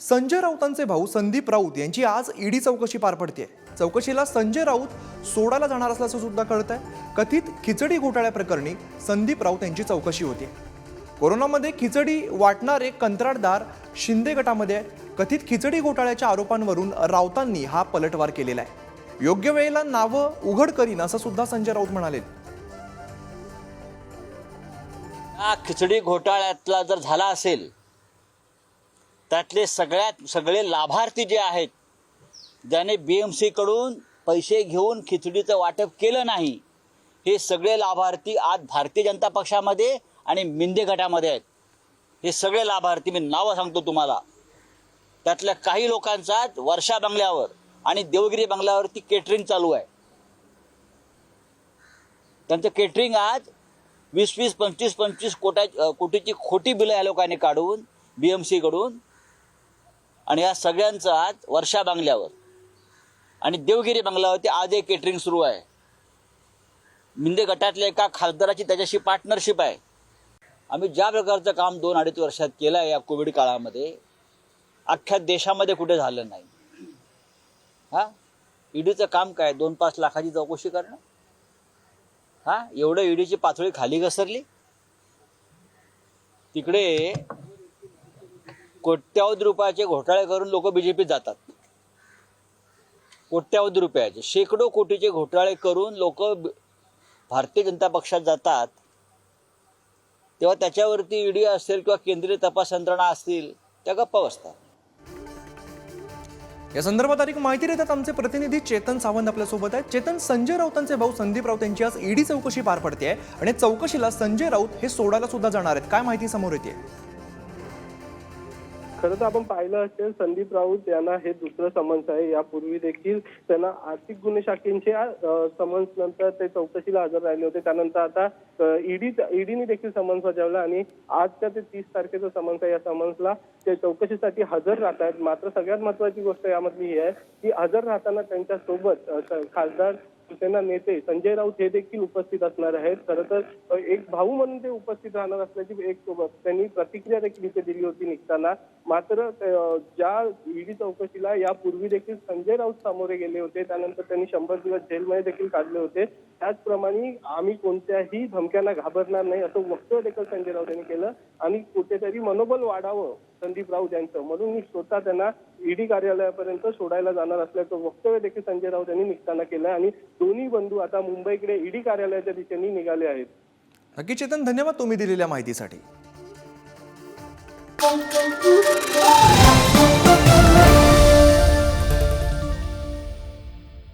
संजय राऊतांचे भाऊ संदीप राऊत यांची आज ईडी चौकशी पार पडते. चौकशीला संजय राऊत सोडायला जाणार असल्याचं सुद्धा कळत आहे कथित खिचडी घोटाळ्याप्रकरणी संदीप राऊत यांची चौकशी होते. कोरोनामध्ये खिचडी वाटणारे कंत्राटदार शिंदे गटामध्ये कथित खिचडी घोटाळ्याच्या आरोपांवरून राऊतांनी हा पलटवार केलेला आहे. योग्य वेळेला नावं उघड करीन असं सुद्धा संजय राऊत म्हणाले. खिचडी घोटाळ्यातला जर झाला असेल त्यातले सगळ्यात सगळे लाभार्थी जे आहेत ज्याने बी एम सीकडून पैसे घेऊन खिचडीचं वाटप केलं नाही हे सगळे लाभार्थी आज भारतीय जनता पक्षामध्ये आणि मिंदे गटामध्ये आहेत. हे सगळे लाभार्थी मी नावं सांगतो तुम्हाला. त्यातल्या काही लोकांचा वर्षा बंगल्यावर आणि देवगिरी बंगल्यावरती केटरिंग चालू आहे. त्यांचं केटरिंग आज वीस वीस पंचवीस पंचवीस कोटा कोटीची खोटी बिलं या लोकांनी काढून बी एम सीकडून आणि या सगळ्यांचं आज वर्षा बांगल्यावर. आणि देवगिरी बांगल्यावरती आज एक केटरिंग सुरू आहे. मिंदे गटातल्या एका खासदाराची त्याच्याशी पार्टनरशिप आहे. आम्ही ज्या प्रकारचं काम दोन अडीच वर्षात केलं आहे या कोविड काळामध्ये अख्ख्या देशामध्ये कुठे झालं नाही. हा? ईडीचं काम काय? दोन पाच लाखाची चौकशी करणं? हा? एवढं ईडीची पातळी खाली घसरली? तिकडे कोट्यावधी रुपयाचे घोटाळे करून लोक बीजेपीत जातात. कोट्यावधी रुपयाचे शेकडो कोटीचे घोटाळे करून लोक भारतीय जनता पक्षात जातात. तेव्हा त्याच्यावरती ईडी असेल किंवा केंद्रीय तपास यंत्रणा असतील त्या गप्पा बसतात. या संदर्भात अधिक माहिती देतात आमचे प्रतिनिधी चेतन सावंत आपल्यासोबत आहेत. चेतन संजय राऊतांचे भाऊ संदीप राऊत यांची आज ईडी चौकशी पार पडते आहे आणि चौकशीला संजय राऊत हे सोडायला सुद्धा जाणार आहेत. काय माहिती समोर येते खरं तर आपण पाहिलं असेल संदीप राऊत यांना हे दुसरं समन्स आहे. यापूर्वी देखील त्यांना आर्थिक गुन्हे शाखेच्या समन्स नंतर ते चौकशीला हजर राहिले होते. त्यानंतर आता ईडी ईडीने देखील समन्स बजावला आणि आजच्या ते तीस तारखेचा समन्स आहे. या समन्सला ते चौकशीसाठी हजर राहत आहेत मात्र सगळ्यात महत्वाची गोष्ट यामधली ही आहे की हजर राहताना त्यांच्यासोबत खासदार शिवसेना नेते संजय राऊत हे देखील उपस्थित असणार आहेत. खरं तर एक भाऊ म्हणून ते उपस्थित राहणार असल्याची एक त्यांनी प्रतिक्रिया देखील इथे दिली होती निघताना. मात्र ज्या ईडी चौकशीला यापूर्वी देखील संजय राऊत सामोरे गेले होते. त्यानंतर त्यांनी शंभर दिवस जेलमध्ये देखील काढले होते. त्याचप्रमाणे आम्ही कोणत्याही धमक्यांना घाबरणार नाही. असं वक्तव्य देखील संजय राऊत यांनी केलं. आणि कुठेतरी मनोबल वाढावं संदीप राऊत यांचं. म्हणून मी स्वतः त्यांना ईडी कार्यालयापर्यंत सोडायला जाणार असल्याचं वक्तव्य देखील संजय राऊत यांनी निघताना केलं. आणि दोन्ही बंधू आता मुंबईकडे ईडी कार्यालयाच्या दिशेने निघाले आहेत. नक्की चेतन धन्यवाद तुम्ही दिलेल्या माहितीसाठी.